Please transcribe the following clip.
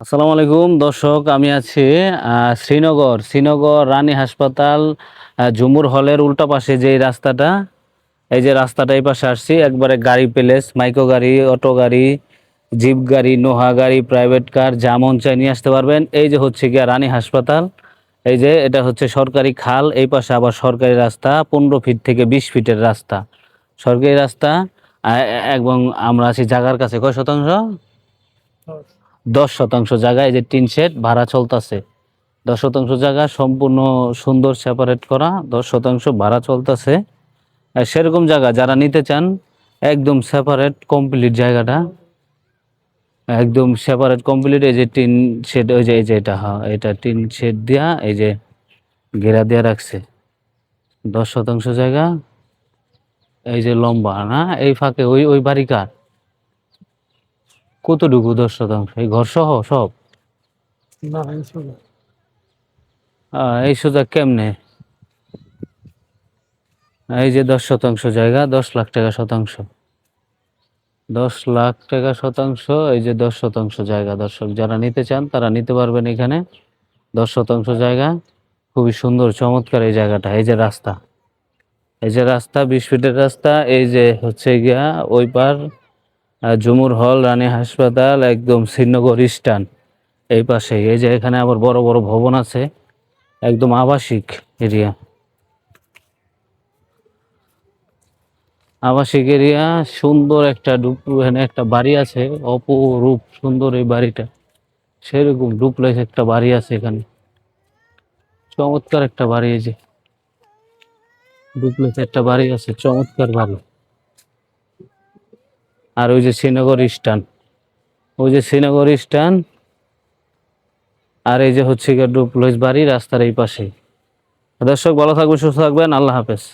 আসসালামু আলাইকুম। দর্শক, আমি আছি শ্রীনগর শ্রীনগর রানী হাসপাতাল ঝুমুর হলের উল্টা পাশে যে রাস্তাটা, এই যে রাস্তাটা এই পাশে আসছি। একবারে গাড়ি প্যালেস মাইক্রো গাড়ি, অটো গাড়ি, জিপ গাড়ি, নোহা গাড়ি, প্রাইভেট কার, যা মন চাই নিয়ে আসতে পারবেন। এই যে হচ্ছে গিয়া রানী হাসপাতাল, এই যে এটা হচ্ছে সরকারি খাল, এই পাশে আবার সরকারি রাস্তা, পনেরো ফিট থেকে বিশ ফিটের রাস্তা। সরকারি রাস্তা এবং আমরা আছি জাগার কাছে। কয় শতাংশ? দশ শতাংশ জায়গা এই যে টিন শেড, ভাড়া চলতেছে। দশ শতাংশ জায়গা সম্পূর্ণ সুন্দর সেপারেট করা, দশ শতাংশ ভাড়া চলতেছে। সেরকম জায়গা যারা নিতে চান, একদম সেপারেট কমপ্লিট জায়গাটা। একদম সেপারেট কমপ্লিট এই যে টিন শেড, ওই যে, এই যে এটা হ্যাঁ এটা টিন শেড দেওয়া এই যে ঘেরা দেওয়া রাখছে। দশ শতাংশ জায়গা, এই যে লম্বা, না? এই ফাঁকে, ওই ওই বাড়ি কার? কতটুকু দশ শতাংশ? এই ঘর সহ সব? এই সোজা কেমনে? এই যে দশ শতাংশ জায়গা দশ লাখ টাকা শতাংশ। দশ লাখ টাকা শতাংশ এই যে দশ শতাংশ জায়গা। দর্শক যারা নিতে চান তারা নিতে পারবেন এখানে। দশ শতাংশ জায়গা। খুবই সুন্দর চমৎকার এই জায়গাটা। এই যে রাস্তা। এই যে রাস্তা বিশ ফিটের রাস্তা। এই যে হচ্ছে গিয়া ওই পার ঝুমুর হল, রানী হাসপাতাল, একদম শ্রীনগর স্টান এই পাশে এই যে এখানে আবার বড় বড় ভবন আছে, একদম আবাসিক এরিয়া। আবাসিক এরিয়া, সুন্দর একটা এখানে একটা বাড়ি আছে, অপরূপ সুন্দর এই বাড়িটা। সেরকম ডুপ্লেক্স একটা বাড়ি আছে এখানে। চমৎকার একটা বাড়ি এই যে। ডুপ্লেক্স একটা বাড়ি আছে, চমৎকার বাড়ি। আর ওই যে শ্রীনগর স্টান ওই যে শ্রীনগর স্টান আর এই যে হচ্ছে গিয়ে ডুপ্লোজ বাড়ি রাস্তার এই পাশে দর্শক, ভালো থাকবেন, সুস্থ থাকবেন, আল্লাহ হাফেজ।